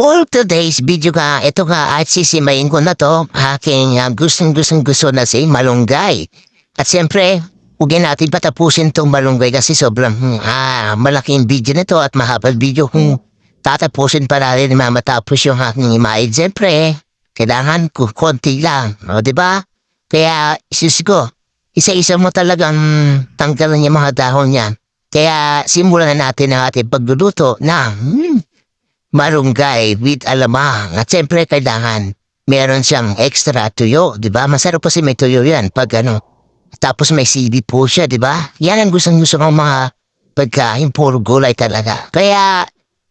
For today's video ka, ito ka at sisimayin ko na to, aking uh, gustong gustong gusto na si Malunggay. At siyempre, huwag natin patapusin tong Malunggay kasi sobrang hmm, ah, malaking video nito at mahabang video kung tatapusin pa natin na matapos yung aking imaid. Siyempre, kailangan ko konti lang, o di ba? Kaya, isus ko, isa-isa mo talagang tanggalan yung mga dahon yan. Kaya simulan na natin ang ating pagluluto ng hmm, marunggay with alamang. At siyempre kailangan meron siyang extra tuyo, di ba? Masarap kasi may tuyo yan pag ano. Tapos may CD po siya, di ba? Yan ang gustong gusto ng mga pagkain, puro gulay talaga. Kaya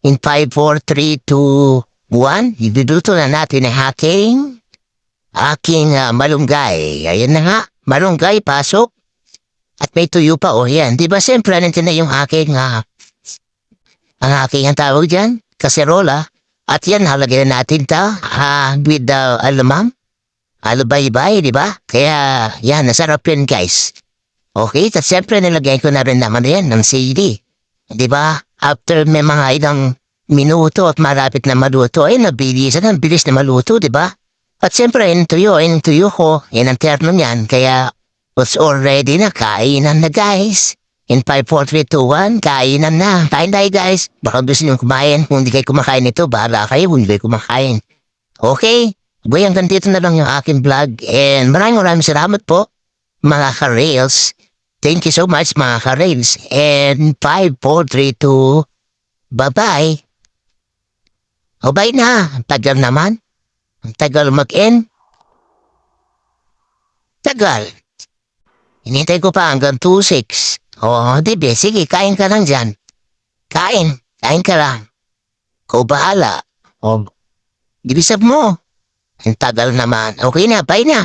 in 5, 4, 3, 2, 1, iduluto na natin ang aking aking ah, malunggay. Ayan na nga, malunggay, pasok. At may tuyo pa, oh yan. Di ba siyempre, nandiyan na yung aking, ah, ang aking ang tawag dyan, kaserola. At yan, halagyan natin ta, ah, with the alamang. Alabay-bay, di ba? Kaya, yan, nasarap yun, guys. Okay, at siyempre, nilagay ko na rin naman yan ng CD. Di ba? After may mga ilang minuto at malapit na maluto, ay nabilisan, ang bilis na maluto, di ba? At siyempre, yung tuyo, yung tuyo ko, yan ang terno niyan, kaya was already na kainan na guys. In 5, 4, 3, 2, 1, kainan na. Kain tayo guys. Baka gusto nyo kumain. Kung hindi kayo kumakain nito, bahala kayo kung hindi kayo kumakain. Okay? Boy, hanggang dito na lang yung aking vlog. And maraming maraming salamat po, mga ka-rails. Thank you so much, mga ka-rails. And 5, 4, 3, 2, bye-bye. O bye na. Tagal naman. Ang tagal mag-end. Tagal. Hinintay ko pa hanggang 2-6. Oo, di ba? Sige, kain ka lang dyan. Kain. Kain ka lang. Ikaw bahala. O, ibisap mo. Ang tagal naman. Okay na, bye na.